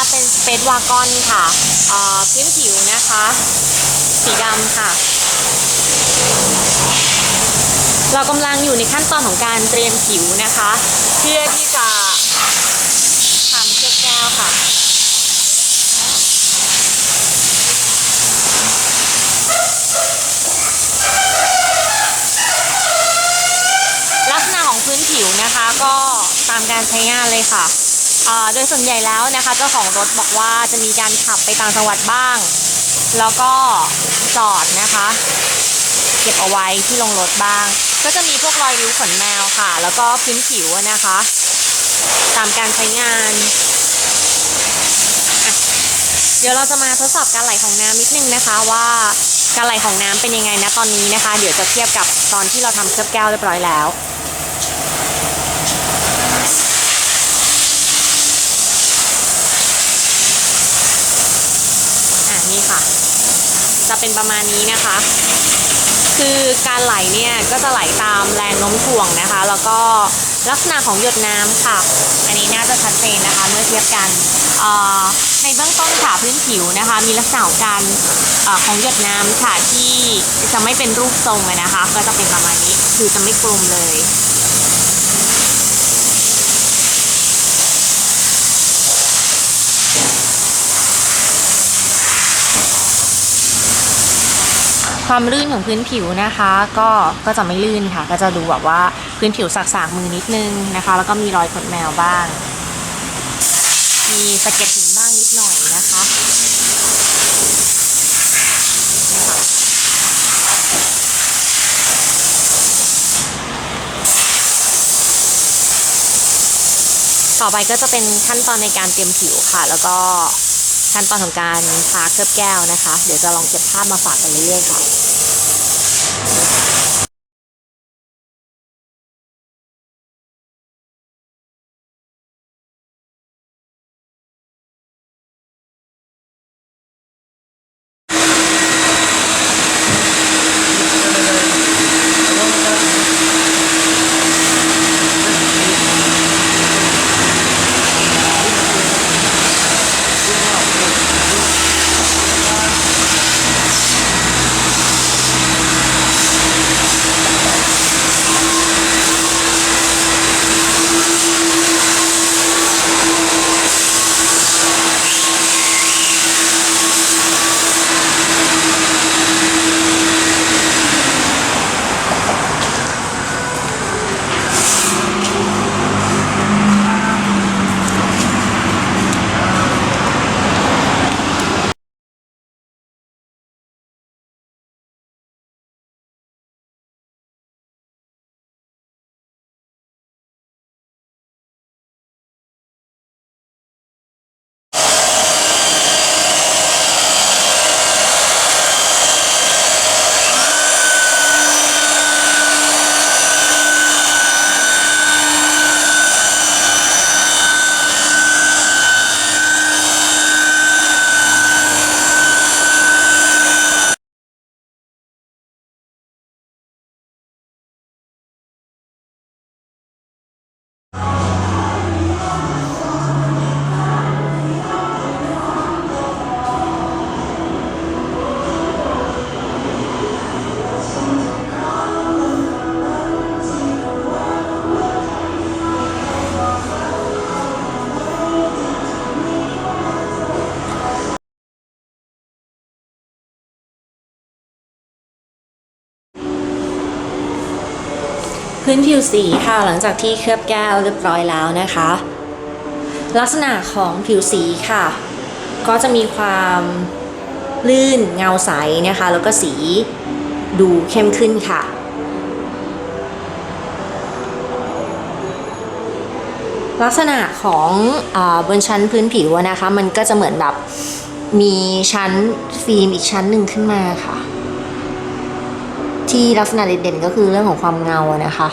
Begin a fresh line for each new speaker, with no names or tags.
นะเป็นสเปซวากอนค่ะพื้นผิวนะคะ สีดำค่ะ เรากำลังอยู่ในขั้นตอนของการเตรียมผิวนะคะ เพื่อที่จะทำเคลือบแก้วค่ะลักษณะของพื้นผิวนะคะก็ตามการใช้งานเลยค่ะ โดยส่วนใหญ่แล้วนะคะเจ้าของรถบอกว่าจะมีการขับไปต่างจังหวัดบ้าง แล้วก็จอดนะคะ เก็บเอาไว้ที่ลงรถบ้าง ก็จะมีพวกรอยริ้วขนแมวค่ะ แล้วก็พื้นผิวนะคะ ตามการใช้งานเดี๋ยวเราจะมาทดสอบการไหลของน้ำนิดนึงนะคะว่าการไหลของน้ำเป็นยังไงนะตอนนี้นะคะ เดี๋ยวจะเทียบกับตอนที่เราทำเคลือบแก้วเรียบร้อยแล้ว อ่านี่ค่ะ จะเป็นประมาณนี้นะคะ คือการไหลเนี่ยก็จะไหลตามแรงโน้มถ่วงนะคะ แล้วก็ลักษณะของหยดน้ำค่ะ อันนี้น่าจะชัดเจนนะคะเมื่อเทียบกันเอ่อในเบื้องต้นค่ะพื้นผิวนะคะ มีลักษณะการเอ่อของหยดน้ำค่ะที่จะไม่เป็นรูปทรงนะคะ ก็จะเป็นประมาณนี้ คือจะไม่กลมเลย ความลื่นของพื้นผิวนะคะ ก็ก็จะไม่ลื่นค่ะ ก็จะดูแบบว่าพื้นผิวสากๆมือนิดนึงนะคะ แล้วก็มีรอยขนแมวบ้าง มีสะเก็ดหินบ้างนิดหน่อยนะคะเนี่ยค่ะต่อไปก็จะเป็นขั้นตอนในการเตรียมผิวค่ะ แล้วก็ ขั้นตอนของการทาเคลือบแก้วนะคะ เดี๋ยวจะลองเก็บภาพมาฝากกันเรื่อยๆค่ะ พื้นผิวสีค่ะหลังจากที่เคลือบแก้วเรียบร้อยแล้วนะคะ ลักษณะของผิวสีค่ะ ก็จะมีความลื่นเงาใสนะคะ แล้วก็สีดูเข้มขึ้นค่ะลักษณะของอบนชั้นพื้นผิวนะคะ มันก็จะเหมือนแบบมีชั้นฟิล์มอีกชั้นหนึ่งขึ้นมาค่ะ ที่ลักษณะเด่นๆก็คือเรื่องของความเงานะคะ